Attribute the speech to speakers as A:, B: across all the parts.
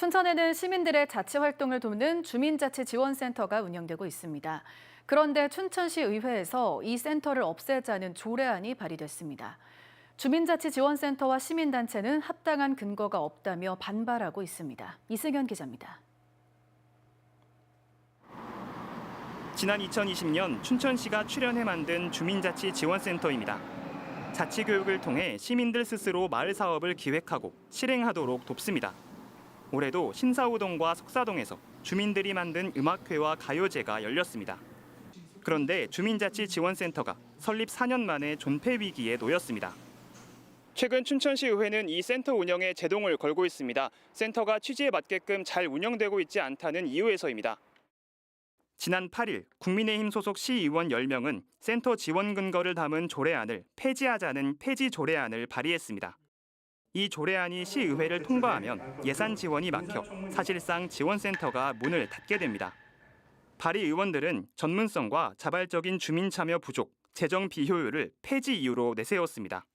A: 춘천에는 시민들의 자치 활동을 돕는 주민자치 지원센터가 운영되고 있습니다. 그런데 춘천시 의회에서 이 센터를 없애자는 조례안이 발의됐습니다. 주민자치 지원센터와 시민단체는 합당한 근거가 없다며 반발하고 있습니다. 이승현 기자입니다.
B: 지난 2020년 춘천시가 출연해 만든 주민자치 지원센터입니다. 자치 교육을 통해 시민들 스스로 마을 사업을 기획하고 실행하도록 돕습니다. 올해도 신사우동과 석사동에서 주민들이 만든 음악회와 가요제가 열렸습니다. 그런데 주민자치 지원센터가 설립 4년 만에 존폐 위기에 놓였습니다. 최근 춘천시 의회는 이 센터 운영에 제동을 걸고 있습니다. 센터가 취지에 맞게끔 잘 운영되고 있지 않다는 이유에서입니다. 지난 8일 국민의힘 소속 시의원 10명은 센터 지원 근거를 담은 조례안을 폐지하자는 폐지 조례안을 발의했습니다. 이 조례안이 시의회를 통과하면 예산 지원이 막혀 사실상 지원센터가 문을 닫게 됩니다. 발의 의원들은 전문성과 자발적인 주민 참여 부족, 재정 비효율을 폐지 이유로 내세웠습니다.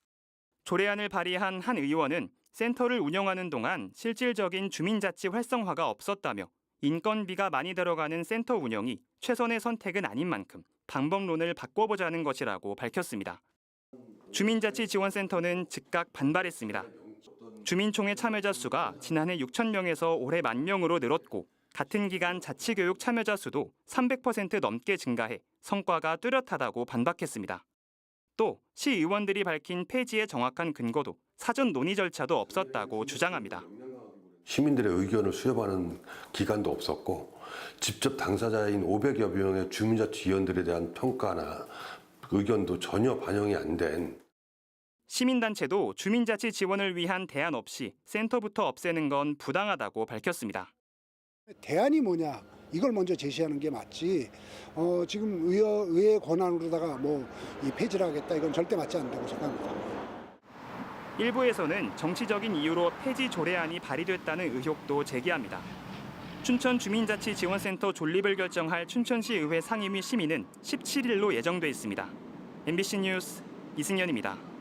B: 조례안을 발의한 한 의원은 센터를 운영하는 동안 실질적인 주민자치 활성화가 없었다며 인건비가 많이 들어가는 센터 운영이 최선의 선택은 아닌 만큼 방법론을 바꿔보자는 것이라고 밝혔습니다. 주민자치지원센터는 즉각 반발했습니다. 주민총회 참여자 수가 지난해 6천 명에서 올해 만 명으로 늘었고 같은 기간 자치교육 참여자 수도 300% 넘게 증가해 성과가 뚜렷하다고 반박했습니다. 또 시의원들이 밝힌 폐지의 정확한 근거도 사전 논의 절차도 없었다고 주장합니다.
C: 시민들의 의견을 수렴하는 기간도 없었고 직접 당사자인 500여 명의 주민자치위원들에 대한 평가나 의견도 전혀 반영이 안 된
B: 시민단체도 주민자치 지원을 위한 대안 없이 센터부터 없애는 건 부당하다고 밝혔습니다.
D: 대안이 뭐냐 이걸 먼저 제시하는 게 맞지 어, 지금 의회, 의회 권한으로다가 뭐 이 폐지를 하겠다 이건 절대 맞지 않다고 생각합니다.
B: 일부에서는 정치적인 이유로 폐지 조례안이 발의됐다는 의혹도 제기합니다. 춘천 주민자치 지원센터 존립을 결정할 춘천시 의회 상임위 심의는 17일로 예정돼 있습니다. MBC 뉴스 이승현입니다.